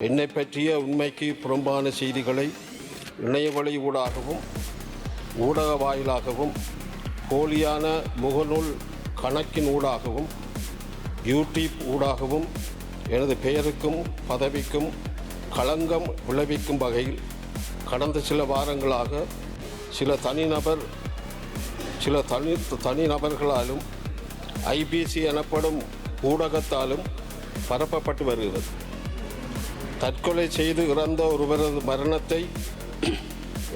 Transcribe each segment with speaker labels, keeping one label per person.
Speaker 1: என்னை பற்றிய உண்மைக்கு புறம்பான செய்திகளை இணையவழி ஊடாகவும் ஊடக வாயிலாகவும் போலியான முகநூல் கணக்கின் ஊடாகவும் யூடியூப் ஊடாகவும் எனது பெயருக்கும் பதவிக்கும் களங்கம் விளைவிக்கும் வகையில் கடந்த சில வாரங்களாக சில தனிநபர் சில தனி தனிநபர்களாலும் ஐபிசி எனப்படும் ஊடகத்தாலும் பரப்பப்பட்டு வருகிறது. தற்கொலை செய்து இறந்த ஒருவரது மரணத்தை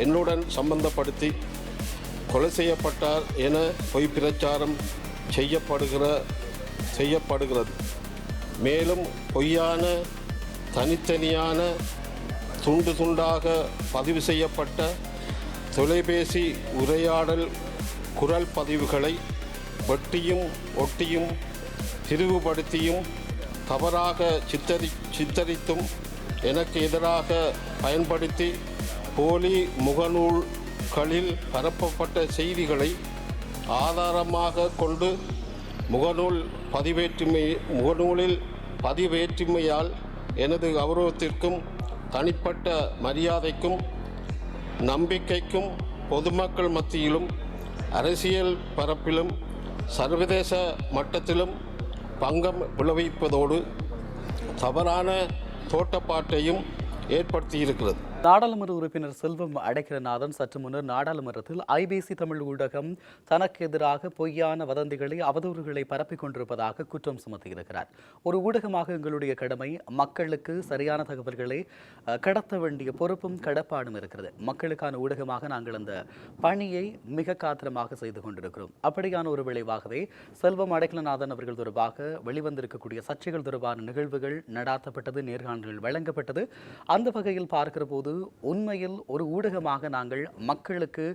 Speaker 1: என்னுடன் சம்பந்தப்படுத்தி கொலை செய்யப்பட்டார் என பொய் பிரச்சாரம் செய்யப்படுகிற செய்யப்படுகிறது. மேலும் பொய்யான தனித்தனியான துண்டு துண்டாக பதிவு செய்யப்பட்ட தொலைபேசி உரையாடல் குரல் பதிவுகளை வெட்டியும் ஒட்டியும் திரிவுபடுத்தியும் தவறாக சித்தரி சித்தரித்தும் எனக்கு எதிராக பயன்படுத்தி போலி முகநூல்களில் பரப்பப்பட்ட செய்திகளை ஆதாரமாக கொண்டு முகநூல் பதிவேற்றுமை முகநூலில் பதிவேற்றுமையால் எனது கௌரவத்திற்கும் தனிப்பட்ட மரியாதைக்கும் நம்பிக்கைக்கும் பொதுமக்கள் மத்தியிலும் அரசியல் பரப்பிலும் சர்வதேச மட்டத்திலும் பங்கம் விளைவிப்பதோடு தவறான தோட்டப்பாட்டையும் ஏற்படுத்தியிருக்கிறது.
Speaker 2: நாடாளுமன்ற உறுப்பினர் செல்வம் அடைக்கலநாதன் சற்று முன்னர் நாடாளுமன்றத்தில் ஐபிசி தமிழ் ஊடகம் தனக்கு எதிராக பொய்யான வதந்திகளை அவதூறுகளை பரப்பிக் கொண்டிருப்பதாக குற்றம் சுமத்தியிருக்கிறார். ஒரு ஊடகமாக எங்களுடைய கடமை மக்களுக்கு சரியான தகவல்களை கடத்த வேண்டிய பொறுப்பும் கடப்பாடும் இருக்கிறது. மக்களுக்கான ஊடகமாக நாங்கள் அந்த பணியை மிக காத்திரமாக செய்து கொண்டிருக்கிறோம். அப்படியான ஒரு விளைவாகவே செல்வம் அடைக்கலநாதன் அவர்கள் தொடர்பாக வெளிவந்திருக்கக்கூடிய சர்ச்சைகள் தொடர்பான நிகழ்வுகள் நடாத்தப்பட்டது நேர்காணல்கள் வழங்கப்பட்டது. அந்த வகையில் பார்க்கிற போது உண்மையில் ஒரு ஊடகமாக நாங்கள் மக்களுக்கு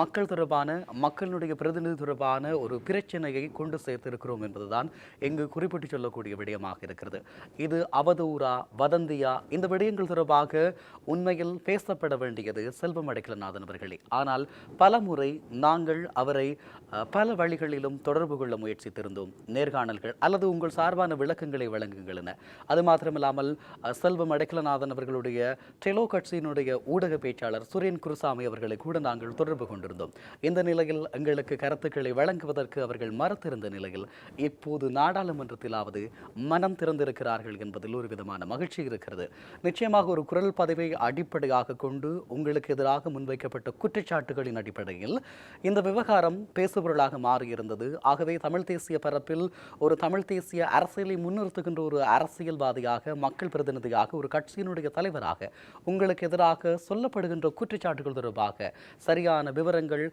Speaker 2: மக்கள் தொடர்பான மக்களுடைய பிரதிநிதி தொடர்பான ஒரு பிரச்சனையை கொண்டு சேர்த்திருக்கிறோம் என்பதுதான் இங்கு குறிப்பிட்டு சொல்லக்கூடிய விடயமாக இருக்கிறது. இது அவதூறா வதந்தியா இந்த விடயங்கள் தொடர்பாக உண்மையில் பேசப்பட வேண்டியது செல்வம் அடைக்கலநாதன் அவர்களே. ஆனால் பல முறை நாங்கள் அவரை பல வழிகளிலும் தொடர்பு கொள்ள முயற்சித்திருந்தோம். நேர்காணல்கள் அல்லது உங்கள் சார்பான விளக்கங்களை வழங்குங்கள் என. அது மாத்திரமில்லாமல் செல்வம் அடைக்கலநாதன் அவர்களுடைய டெலோ கட்சி கட்சியினுடைய ஊடக பேச்சாளர் சுரேன் குருசாமி அவர்களை கூட நாங்கள் தொடர்பு கொண்டிருந்தோம். இந்த நிலையில் எங்களுக்கு கருத்துக்களை வழங்குவதற்கு அவர்கள் மறுத்திருந்த நிலையில் இப்போது நாடாளுமன்றத்திலாவது மனம் திறந்திருக்கிறார்கள் என்பதில் ஒரு விதமான மகிழ்ச்சி இருக்கிறது. நிச்சயமாக ஒரு குரல் பதிவை அடிப்படையாக கொண்டு உங்களுக்கு எதிராக முன்வைக்கப்பட்ட குற்றச்சாட்டுகளின் அடிப்படையில் இந்த விவகாரம் பேசுபொருளாக மாறியிருந்தது. ஆகவே தமிழ் தேசிய பரப்பில் ஒரு தமிழ் தேசிய அரசியலை முன்னிறுத்துகின்ற ஒரு அரசியல்வாதியாக மக்கள் பிரதிநிதியாக ஒரு கட்சியினுடைய தலைவராக உங்களுக்கு எதிராக சொல்லப்படுகின்ற குற்றச்சாட்டுகள் தொடர்பாக சரியான விவரங்கள்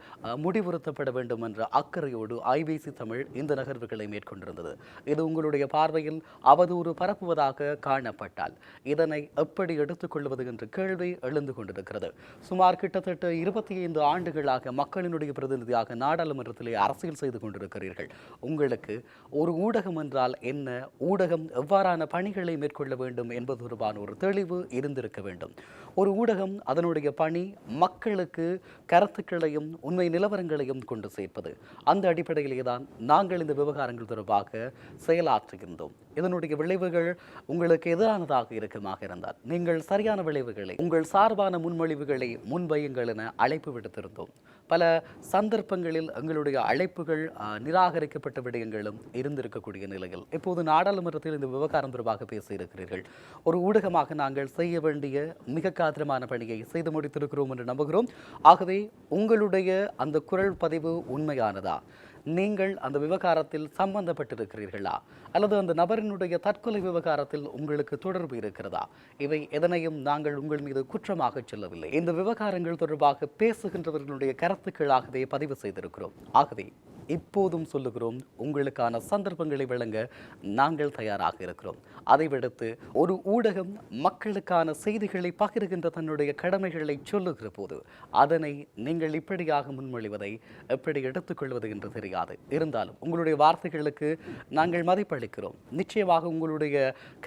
Speaker 2: முடிவுறுத்தப்பட வேண்டும் என்ற அக்கறையோடு ஐபிசி தமிழ் இந்த நகர்வுகளை மேற்கொண்டிருந்தது. இது உங்களுடைய பார்வையில் அவதூறு பரப்புவதாக காணப்பட்டால் இதனை எப்படி எடுத்துக்கொள்வது என்ற கேள்வி எழுந்து கொண்டிருக்கிறது. சுமார் கிட்டத்தட்ட இருபத்தி ஐந்து ஆண்டுகளாக மக்களினுடைய பிரதிநிதியாக நாடாளுமன்றத்திலே அரசியல் செய்து கொண்டிருக்கிறீர்கள். உங்களுக்கு ஒரு ஊடகம் என்றால் என்ன? ஊடகம் எவ்வாறான பணிகளை மேற்கொள்ள வேண்டும் என்பது தொடர்பான ஒரு தெளிவு இருந்திருக்க வேண்டும். ஒரு ஊடகம் அதனுடைய பணி மக்களுக்கு கருத்துக்களையும் உண்மை நிலவரங்களையும் கொண்டு சேர்ப்பது. அந்த அடிப்படையிலே தான் நாங்கள் இந்த விவகாரங்கள் தொடர்பாக செயலாற்றுகின்றோம். இதனுடைய விளைவுகள் உங்களுக்கு எதிரானதாக இருக்குமாக இருந்தால் நீங்கள் சரியான விளைவுகளை உங்கள் சார்பான முன்மொழிவுகளை முன்வையுங்கள் என அழைப்பு விடுத்திருந்தோம். பல சந்தர்ப்பங்களில் எங்களுடைய அழைப்புகள் நிராகரிக்கப்பட்ட விடயங்களும் இருந்திருக்கக்கூடிய நிலையில் இப்போது நாடாளுமன்றத்தில் இந்த விவகாரம் தொடர்பாக பேசியிருக்கிறீர்கள். ஒரு ஊடகமாக நாங்கள் செய்ய வேண்டிய மிக காத்திரமான பணியை செய்து முடித்திருக்கிறோம் என்று நம்புகிறோம். ஆகவே உங்களுடைய அந்த குரல் பதிவு உண்மையானதா? நீங்கள் அந்த விவகாரத்தில் சம்பந்தப்பட்டிருக்கிறீர்களா? அல்லது அந்த நபரினுடைய தற்கொலை விவகாரத்தில் உங்களுக்கு தொடர்பு இருக்கிறதா? இவை எதனையும் நாங்கள் உங்கள் மீது குற்றமாக சொல்லவில்லை. இந்த விவகாரங்கள் தொடர்பாக பேசுகின்றவர்களுடைய கருத்துக்களாகவே பதிவு செய்திருக்கிறோம். ஆகவே இப்போதும் சொல்லுகிறோம் உங்களுக்கான சந்தர்ப்பங்களை வழங்க நாங்கள் தயாராக இருக்கிறோம். அதை விடுத்து ஒரு ஊடகம் மக்களுக்கான செய்திகளை பகிர்கின்ற தன்னுடைய கடமைகளை சொல்லுகிற போது அதனை நீங்கள் இப்படியாக முன்மொழிவதை எப்படி எடுத்துக்கொள்வது என்று தெரியாது. இருந்தாலும் உங்களுடைய வார்த்தைகளுக்கு நாங்கள் மதிப்பளிக்கிறோம். நிச்சயமாக உங்களுடைய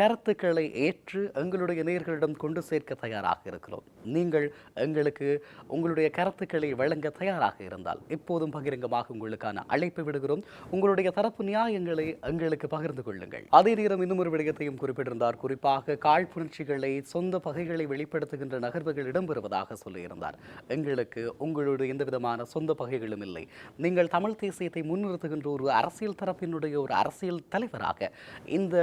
Speaker 2: கருத்துக்களை ஏற்று எங்களுடைய நேர்களிடம் கொண்டு சேர்க்க தயாராக இருக்கிறோம். நீங்கள் எங்களுக்கு உங்களுடைய கருத்துக்களை வழங்க தயாராக இருந்தால் இப்போதும் பகிரங்கமாக உங்களுக்கான அழைப்பு விடுகிறோம். உங்களுடைய தரப்பு நியாயங்களை எங்களுக்கு பகிர்ந்து கொள்ளுங்கள். அதே நேரம் இன்னும் ஒரு விடயத்தையும் குறிப்பிட்டிருந்தார். குறிப்பாக காழ்ப்புணர்ச்சிகளை சொந்த பகைகளை வெளிப்படுத்துகின்ற நகர்வுகள் இடம்பெறுவதாக சொல்லியிருந்தார். எங்களுக்கு உங்களுடைய எந்த விதமான சொந்த பகைகளும் இல்லை. நீங்கள் தமிழ் தேசியத்தை முன்னிறுத்துகின்ற ஒரு அரசியல் தரப்பினுடைய ஒரு அரசியல் தலைவராக இந்த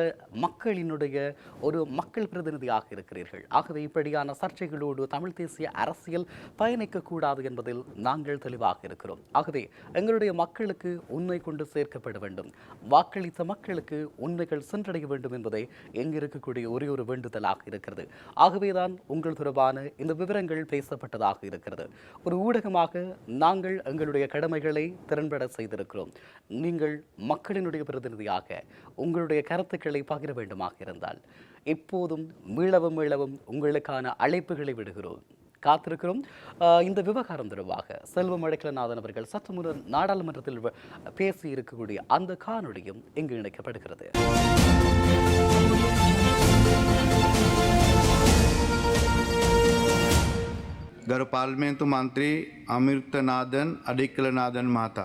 Speaker 2: மக்களினுடைய ஒரு மக்கள் பிரதிநிதியாக இருக்கிறீர்கள். ஆகவே இப்படியான சர்ச்சைகளோடு தமிழ் தேசிய அரசியல் பயணிக்கக்கூடாது என்பதில் நாங்கள் தெளிவாக இருக்கிறோம். ஆகவே எங்களுடைய மக்களுக்கு உண்மை கொண்டு சேர்க்கப்பட வேண்டும். வாக்களித்த மக்களுக்கு உண்மைகள் சென்றடைய வேண்டும் என்பதே எங்க இருக்கக்கூடிய ஒரே ஒரு வேண்டுதலாக இருக்கிறது. ஆகவேதான் உங்கள் தொடர்பான இந்த விவரங்கள் பேசப்பட்டதாக இருக்கிறது. ஒரு ஊடகமாக நாங்கள் எங்களுடைய கடமைகளை திறன்பட செய்திருக்கிறோம். நீங்கள் மக்களினுடைய பிரதிநிதியாக உங்களுடைய கருத்துக்களை பகிர வேண்டுமாக இருந்தால் எப்போதும் மீளவும் மீளவும் உங்களுக்கான அழைப்புகளை விடுகிறோம் காத்திருக்கிறோம் ஆஹ் இந்த விவகாரம் தொடர்பாக செல்வம் அழைக்கலநாதன் அவர்கள் சற்று முன்னர் நாடாளுமன்றத்தில் வ- பேசி இருக்கக்கூடிய அந்த காணொளியும் இங்கு இணைக்கப்படுகிறது
Speaker 3: ගරු පාර්ලිමේන්තු මන්ත්‍රී අමිර්තනාදන් අඩික්කලනාදන් මහතා.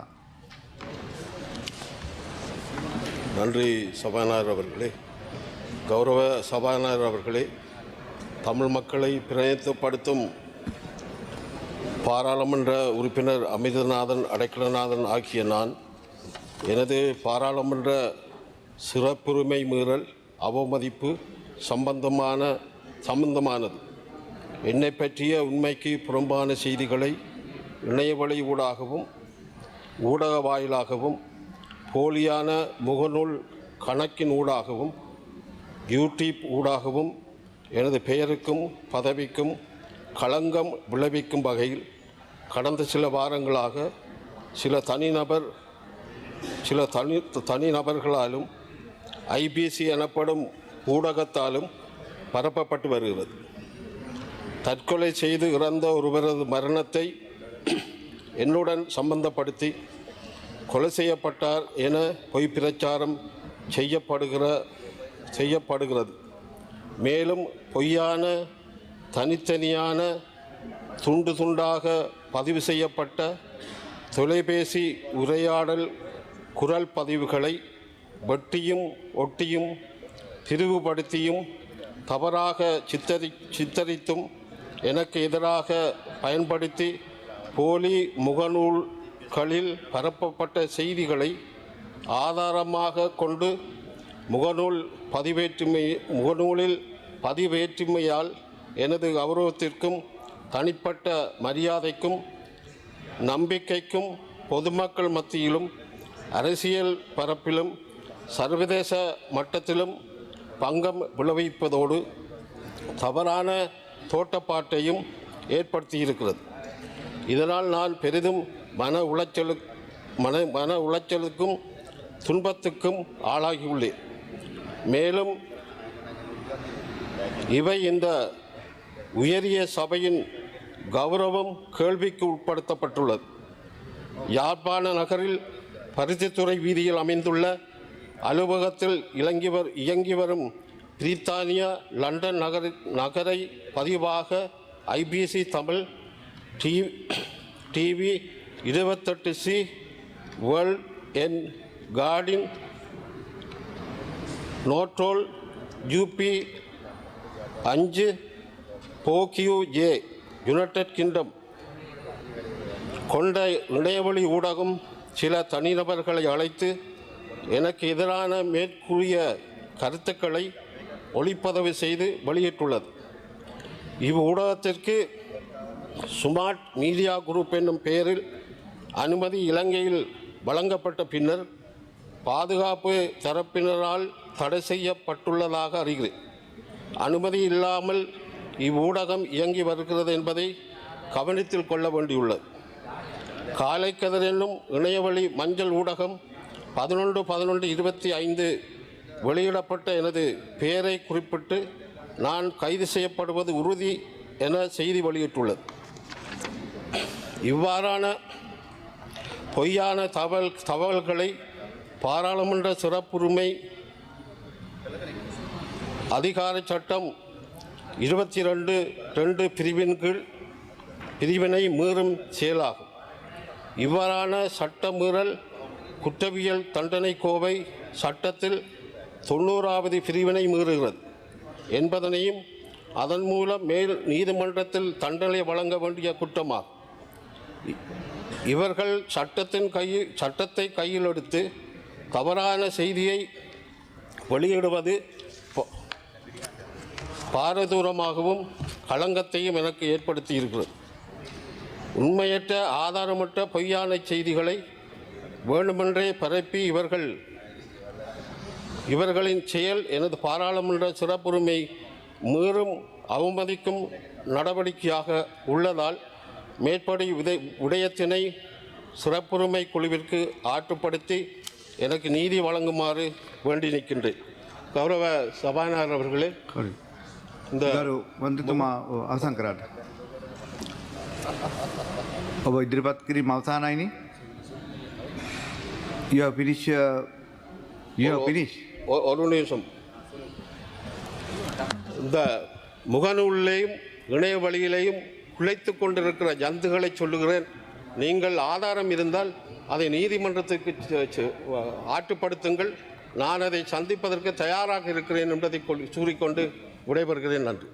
Speaker 1: நன்றி சபாநாயகர் அவர்களே. கௌரவ சபாநாயகர் அவர்களே தமிழ் மக்களை பிரயத்தப்படுத்தும் பாராளுமன்ற உறுப்பினர் அமிர்தநாதன் அடைக்கலநாதன் ஆகிய நான் எனது பாராளுமன்ற சிறப்புரிமை மீறல் அவமதிப்பு சம்பந்தமான சம்பந்தமானது. என்னை பற்றிய உண்மைக்கு புறம்பான செய்திகளை இணையவழி ஊடாகவும் ஊடக வாயிலாகவும் போலியான முகநூல் கணக்கின் ஊடாகவும் யூடியூப் ஊடாகவும் எனது பெயருக்கும் பதவிக்கும் களங்கம் விளைவிக்கும் வகையில் கடந்த சில வாரங்களாக சில தனிநபர் சில தனி தனிநபர்களாலும் ஐபிசி எனப்படும் ஊடகத்தாலும் பரப்பப்பட்டு வருகிறது. தற்கொலை செய்து இறந்த ஒருவரது மரணத்தை என்னுடன் சம்பந்தப்படுத்தி கொலை செய்யப்பட்டார் என பொய் பிரச்சாரம் செய்யப்படுகிற செய்யப்படுகிறது. மேலும் பொய்யான தனித்தனியான துண்டு துண்டாக பதிவு செய்யப்பட்ட தொலைபேசி உரையாடல் குரல் பதிவுகளை வெட்டியும் ஒட்டியும் பிரிவுபடுத்தியும் தவறாக சித்தரி சித்தரித்தும் எனக்கு எதிராக பயன்படுத்தி போலி முகநூல் களில் பரப்பப்பட்ட செய்திகளை ஆதாரமாக கொண்டு முகநூல் பதிவேற்றுமை முகநூலில் பதிவேற்றுமையால் எனது கௌரவத்திற்கும் தனிப்பட்ட மரியாதைக்கும் நம்பிக்கைக்கும் பொதுமக்கள் மத்தியிலும் அரசியல் பரப்பிலும் சர்வதேச மட்டத்திலும் பங்கம் விளைவிப்பதோடு தவறான தோட்டப்பாட்டையும் ஏற்படுத்தியிருக்கிறது. இதனால் நான் பெரிதும் மன உளைச்சலு மன மன உளைச்சலுக்கும் துன்பத்துக்கும் ஆளாகியுள்ளேன் மேலும் இவை இந்த உயரிய சபையின் கௌரவம் கேள்விக்கு உட்படுத்தப்பட்டுள்ளது. யாழ்ப்பாண நகரில் பருத்தித்துறை வீதியில் அமைந்துள்ள அலுவலகத்தில் இலங்கி வர் இயங்கி வரும் பிரித்தானியா லண்டன் நகர நகரை பதிவாக ஐபிசி தமிழ் டி டிவி இருபத்தெட்டு சி வேர்ல்ட் என் கார்டின் நோட்ரோல் யூபி அஞ்சு போக்கியூ ஏ யுனைடெட் கிங்டம். கொண்ட இணையவழி ஊடகம் சில தனிநபர்களை அழைத்து எனக்கு எதிரான மேற்கூறிய கருத்துக்களை ஒளிப்பதிவு செய்து வெளியிட்டுள்ளது. இவ்வூடகத்திற்கு ஸ்மார்ட் மீடியா குரூப் என்னும் பெயரில் அனுமதி இலங்கையில் வழங்கப்பட்ட பின்னர் பாதுகாப்பு தரப்பினரால் தடை செய்யப்பட்டுள்ளதாக அறிகிறேன் அனுமதி இல்லாமல் இவ்வூடகம் இயங்கி வருகிறது என்பதை கவனத்தில் கொள்ள வேண்டியுள்ளது. காலைக்கதிர் என்னும் இணையவழி மஞ்சள் ஊடகம் பதினொன்று பதினொன்று இருபத்தி ஐந்து வெளியிடப்பட்ட எனது பெயரை குறிப்பிட்டு நான் கைது செய்யப்படுவது உறுதி என செய்தி வெளியிட்டுள்ளது. இவ்வாறான பொய்யான தகவல் தகவல்களை பாராளுமன்ற சிறப்புரிமை அதிகார சட்டம் இருபத்தி ரெண்டு ரெண்டு பிரிவின் கீழ் பிரிவினை மீறும் செயலாகும். இவ்வாறான சட்ட மீறல் குற்றவியல் தண்டனை கோவை சட்டத்தில் தொண்ணூறாவது பிரிவினை மீறுகிறது. என்பதனையும் அதன் மூலம் மேல் நீதிமன்றத்தில் தண்டனை வழங்க வேண்டிய குற்றமாகும். இவர்கள் சட்டத்தின் கையில் சட்டத்தை கையில் எடுத்து தவறான செய்தியை வெளியிடுவது பாரதூரமாகவும் களங்கத்தையும் எனக்கு ஏற்படுத்தி இருக்கிறது உண்மையற்ற ஆதாரமற்ற பொய்யான செய்திகளை வேண்டுமென்றே பரப்பி இவர்கள் இவர்களின் செயல் எனது பாராளுமன்ற சிறப்புரிமை மீறும் அவமதிக்கும் நடவடிக்கையாக உள்ளதால் மேற்படி விதை விடயத்தினை சிறப்புரிமை குழுவிற்கு ஆற்றுப்படுத்தி எனக்கு நீதி வழங்குமாறு வேண்டி நிற்கின்றேன் கௌரவ சபாநாயகர் அவர்களே
Speaker 3: හරි.
Speaker 1: இந்த
Speaker 3: ගරු වන්තතුමා අවසං කරාට. ඔබ ඉදිරිපත් කිරීම අවසානයිනේ. You have finished, uh, you have finished.
Speaker 1: ஒ- ஒரு நிமிஷம் இந்த முகநூலிலேயும் இணைய வழியிலேயும் குலைத்து கொண்டிருக்கிற ஜந்துகளை சொல்லுகிறேன். நீங்கள் ஆதாரம் இருந்தால் அதை நீதிமன்றத்துக்கு ஆட்டுப்படுத்துங்கள் நான் அதை சந்திப்பதற்கு தயாராக இருக்கிறேன் என்பதை கொள்- கூறிக்கொண்டு விடைபெறுகிறேன். நன்றி.